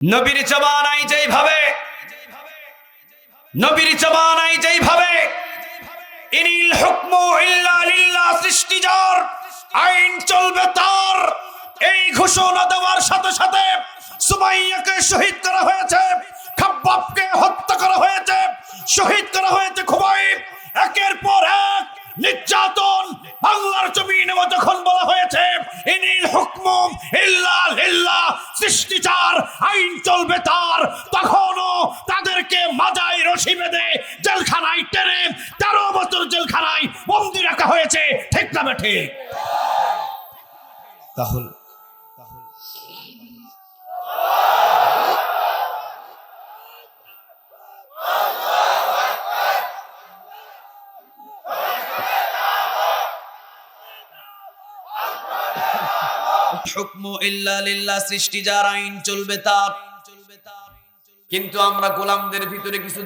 নবীর জবানাই যেইভাবে, নবীর জবানাই যেইভাবে, ইনিল হুকমু ইল্লা লিল্লাহ সৃষ্টি আইন চলবে তার। এই ঘোষণা দেওয়ার সাথে সাথে সুমাইয়াকে শহীদ করা হয়েছে, খাব্বাবকে হত্যা করা হয়েছে, শহীদ করা হয়েছে খুবাইব। একের পর এক নির্যাতন বাংলার জমিনে যখন বলা হয়েছে, ইনিল হুকমু ইল্লা লিল্লাহ সৃষ্টিচার, আইন চলবে তার, তখনও তাদেরকে মাজায় রশি বেঁধে জেলখানায় টেনে তেরো বছর জেলখানায় বন্দি রাখা হয়েছে। ঠিক না ঠিক? তাহলে হুকমু ইল্লা লিল্লাহ, সৃষ্টি যার আইন চলবে তার। কিন্তু আমরা গোলামদের ভিতরে কিছু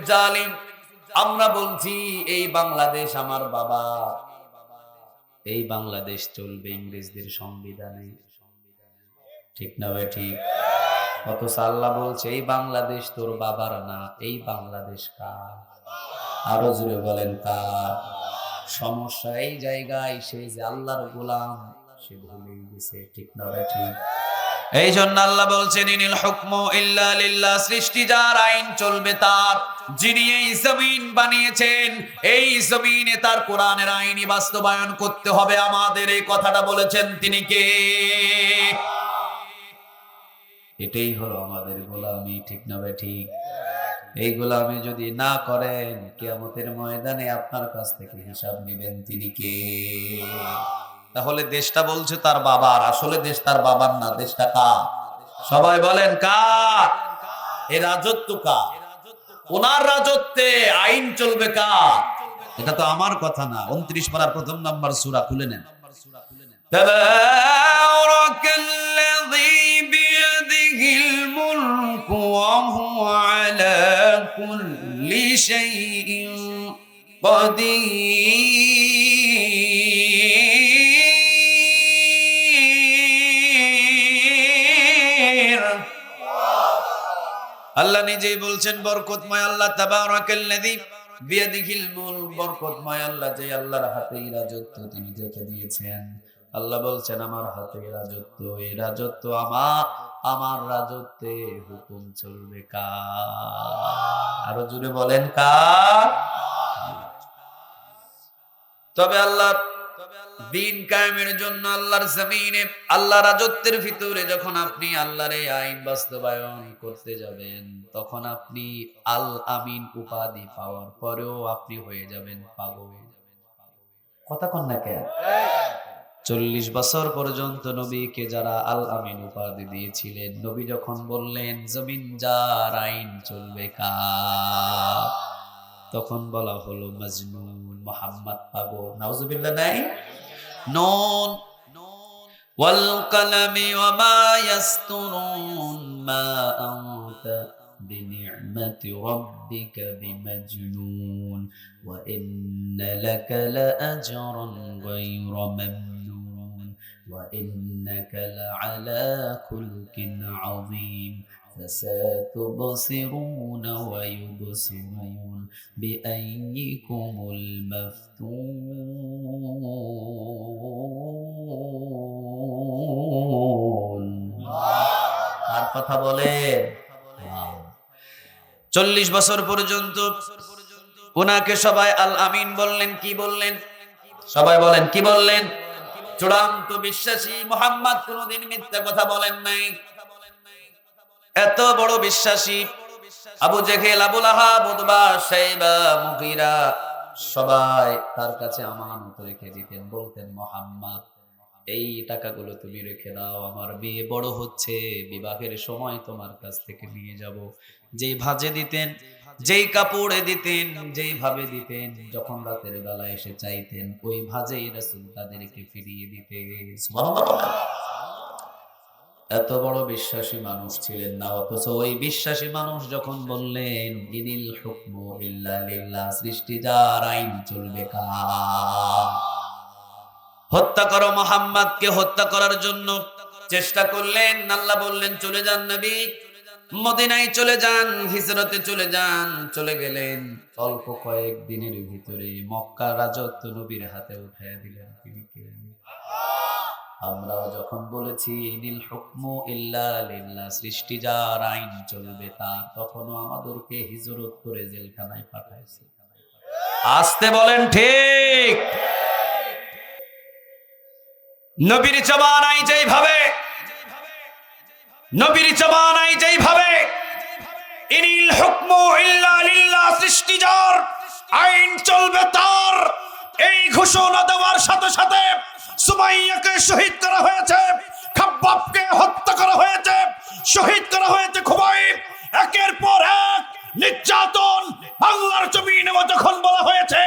আমরা বলছি, এই বাংলাদেশ আমার বাবা। এই বাংলাদেশ চলবে ইংরেজদের সংবিধানে। ঠিক না ভাই, ঠিক? বলছে, এই বাংলাদেশ তোর বাবার না, এই বাংলাদেশ কার? আরও জুড়ে বলেন কার? সমস্যা এই জায়গায় সে যে আল্লাহর গোলাম। সে ভুলেই গেছে ঠিক না ঠিক। এই জন্য আল্লাহ বলছেন, ইনিল হুকমু ইল্লা লিল্লাহ। সৃষ্টি যার আইন চলবে তার, যিনি এই জমিন বানিয়েছেন, এই জমিনে তার কোরআনের আইনি বাস্তবায়ন করতে হবে। আমাদের এই কথাটা বলেছেন তিনি কে? এটাই হলো আমাদের গোলামি, ঠিক না ভাই ঠিক? এই গোলামি যদি না করেন, কিয়ামতের ময়দানে আপনার কাছ থেকে হিসাব নেবেন তিনি কে? তাহলে দেশটা বলছে তার বাবার আসলে দেশ তার বাবার না দেশটা কার সবাই বলেন কার এ রাজত্ব কার ওনার রাজত্বে আইন চলবে কার এটা তো আমার কথা না উনত্রিশ পারার প্রথম নাম্বার সুরা খুলে নেন تبارك الذي بيده الملك وهو على كل شيء قدير আল্লাহ নিজেই বলছেন, বরকতময় আল্লাহ তাবারাকাল্লাযী। বিয়াদিহিল মুলক বরকতময় আল্লাহ যে আল্লাহর হাতেই রাজত্ব তিনি রেখে দিয়েছেন। আল্লাহ বলছেন, আমার হাতে রাজত্ব, এই রাজত্ব আমার আমার রাজত্বে হুকুম চলবে কার? আরও জুড়ে বলেন, কার? তবে আল্লাহ দিন কায়েমের জন্য আল্লাহর জমিনে, আল্লাহ রাজত্বের ভিতরে যখন আপনি আল্লাহর এই আইন বাস্তবায়ন করতে যাবেন, তখন আপনি আল আমিন উপাধি পাওয়ার পরেও আপনি হয়ে যাবেন পাগল। কথা কন না কেন? চল্লিশ বছর পর্যন্ত নবীকে যারা আল আমিন উপাধি দিয়েছিলেন, নবী যখন বললেন, জমিন যার আইন চলবে কা তখন বলা হলো, মজনুন মোহাম্মদ পাগল। নাউজুবিল্লাহ, নাই? নুন والقلم وما يسطرون ما أنت بنعمة ربك بمجنون وإن لك لأجرا غير ممنون وإنك لعلى خلق عظيم فستبصرون ويبصرون بأيكم المفتون কার কথা বলে চল্লিশ বছর পর্যন্ত ওনাকে সবাই আল আমিন বললেন কি বললেন সবাই বলেন কি বললেন চূড়ান্ত বিশ্বাসী মোহাম্মদ কোনদিন মিথ্যা কথা বলেন নাই এত বড় বিশ্বাসী। আবু জেহেল আবুল আহাব সবাই তার কাছে আমানত রেখে দিতেন, বলতেন, মোহাম্মদ, এই টাকাগুলো তুমি রেখে দাও, আমার বিয়ে বড় হচ্ছে, বিবাহের সময় তোমার কাছ থেকে নিয়ে যাব। যেই ভাজে দিতেন, যেই কাপড়ে দিতেন, যেই ভাবে দিতেন, যখন রাতের বেলা এসে চাইতেন, ওই ভাজেই রাসূল তাদেরকে ফিরিয়ে দিতেন। এত বড় বিশ্বাসী মানুষ ছিলেন না, অথচ ওই বিশ্বাসী মানুষ যখন বললেন, ইনিল হুকমু ইল্লা লিল্লাহ সৃষ্টি যার আইন চলবে কার? হত্যা করো মোহাম্মদকে, হত্যা করার জন্য চেষ্টা করলেন। আল্লাহ বললেন, চলে যান নবী। মদিনায় চলে যান, হিজরতে চলে যান, চলে গেলেন। অল্প কয়েক দিনের ভিতরে মক্কা রাজত্ব নবীর হাতে উঠাইয়া দিলেন তিনি আমরাও যখন বলেছি নীল হুকমু ইল্লা লিল্লাহ সৃষ্টি যার আইন চলবে তার, তখনও আমাদেরকে হিজরত করে জেলখানায় পাঠাইছে। আসতে বলেন ঠিক। নবীর জমানাই যেইভাবে, নবীর জমানাই যেইভাবে, ইনিল হুকমু ইল্লা লিল্লাহ, সৃষ্টি যার আইন চলবে তার, এই ঘোষণা দেওয়ার সাথে সাথে সুমাইয়াকে শহীদ করা হয়েছে, খাব্বাবকে হত্যা করা হয়েছে, শহীদ করা হয়েছে খুবাইব। একের পর এক নির্যাতন বাংলার জমিনে যখন বলা হয়েছে,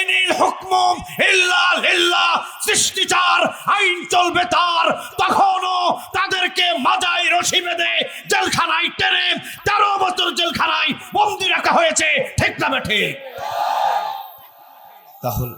ইনিল হুকম ইল্লা লিল্লাহ সৃষ্টিচার, আইন চলবে তার। তখনও তাদেরকে মাজায় রশি বেঁধে জেলখানায় টেনে তেরো বছর জেলখানায় বন্দি রাখা হয়েছে, ঠিক না ঠিক? তাহলে